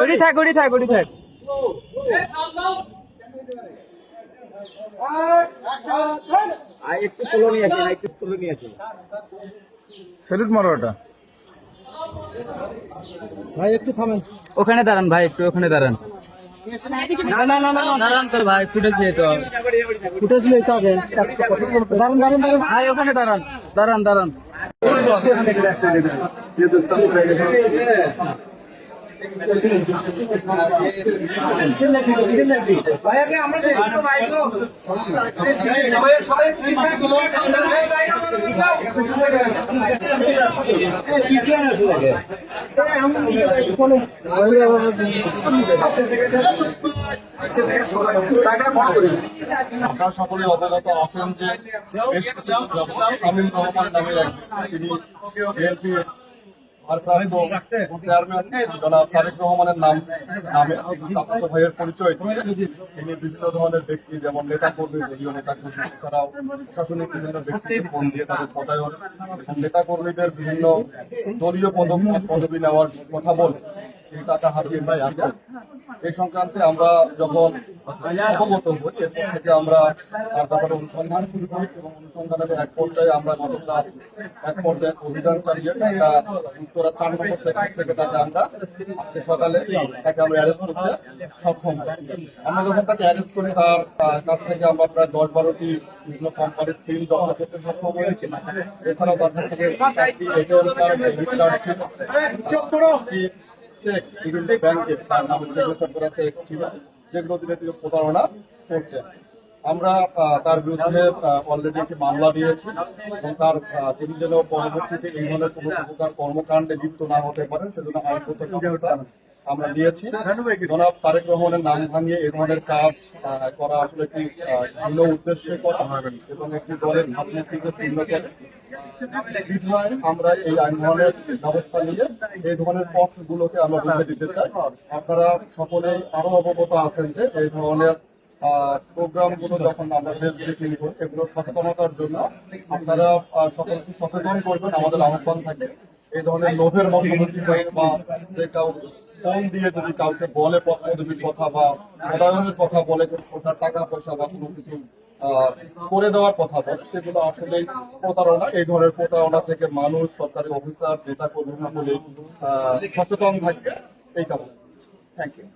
ওড়ি থাক ওড়ি থাক ওড়ি থাক। সেলুট ভাই একটু ওখানে দাঁড়ান ভাই একটু ওখানে দাঁড়ান। না না না না দাঁড়ান তো ভাই ফুটেজ নিয়ে তো। ফুটেজ নিতে হবে। দাঁড়ান দাঁড়ান দাঁড়ান। ভাই ওখানে দাঁড়ান দাঁড়ান দাঁড়ান। আপনারা সকলে অবগত আছেন যে বেশ কিছু শামীম রহমান নামে তিনি বিএনপি ভারপ্রাপ্ত চেয়ারম্যান জনাব তারেক রহমানের নাম নামে চাচাতো ভাইয়ের পরিচয়। দিয়ে তিনি বিভিন্ন ধরনের ব্যক্তি যেমন নেতা কর্মী দলীয় নেতা কর্মী এছাড়াও প্রশাসনিক বিভিন্ন ব্যক্তিকে ফোন দিয়ে তাদের পদায়ন এবং নেতা কর্মীদের বিভিন্ন দলীয় পদবি পদবি নেওয়ার কথা বলে। তিনি টাকা হাতিয়ে দিয়েছিলেন এই সংক্রান্তে আমরা যখন অবগত হই এরপর থেকে আমরা তার ব্যাপারে অনুসন্ধান শুরু করি এবং অনুসন্ধানের এক পর্যায়ে আমরা গতকাল এক পর্যায়ে অভিযান চালিয়ে ঢাকা উত্তরা চার নম্বর সেক্টর থেকে তাকে আমরা আজকে সকালে তাকে আমরা অ্যারেস্ট করতে সক্ষম। আমরা যখন তাকে অ্যারেস্ট করি তার কাছ থেকে আমরা প্রায় দশ বারোটি বিভিন্ন কোম্পানির সিল জব্দ করতে সক্ষম হয়েছি। এছাড়াও তার থেকে এটিএম কার্ড ডেবিট কার্ড ছিল একটি আমরা তার বিরুদ্ধে অলরেডি একটি মামলা দিয়েছি এবং তার তিনি যেন পরবর্তীতে এই ধরনের কোনো প্রকার কর্মকাণ্ডে লিপ্ত না হতে পারেন, সেজন্য আইনগত আমরা নিয়েছি। জনাব তারেক রহমানের নাম ভাঙিয়ে এই ধরনের কাজ করা আসলে একটি ভিন্ন উদ্দেশ্যে করা এবং একটি দলের ভাবমূর্তিকে পূর্ণ বিধায় আমরা এই আইন ধরনের ব্যবস্থা নিয়ে এই ধরনের পথগুলোকে আমরা রুখে দিতে চাই। আপনারা সকলেই আরও অবগত আছেন যে এই ধরনের প্রোগ্রামগুলো যখন আমরা ব্রিফিং করি, এগুলো সচেতনতার জন্য আপনারা সকলকে সচেতন করবেন, আমাদের আহ্বান থাকে এই ধরনের লোভের মধ্যবর্তী হয়ে বা যে ফোন দিয়ে যদি কাউকে বলে পথ পদবীর কথা বা পদায়নের কথা বলে ওটার টাকা পয়সা বা কোনো কিছু করে দেওয়ার কথা বলে। সেগুলো আসলে প্রতারণা। এই ধরনের প্রতারণা থেকে মানুষ, সরকারি অফিসার, নেতা কর্মী সকলে সচেতন থাকবে। এই কারণে। Thank you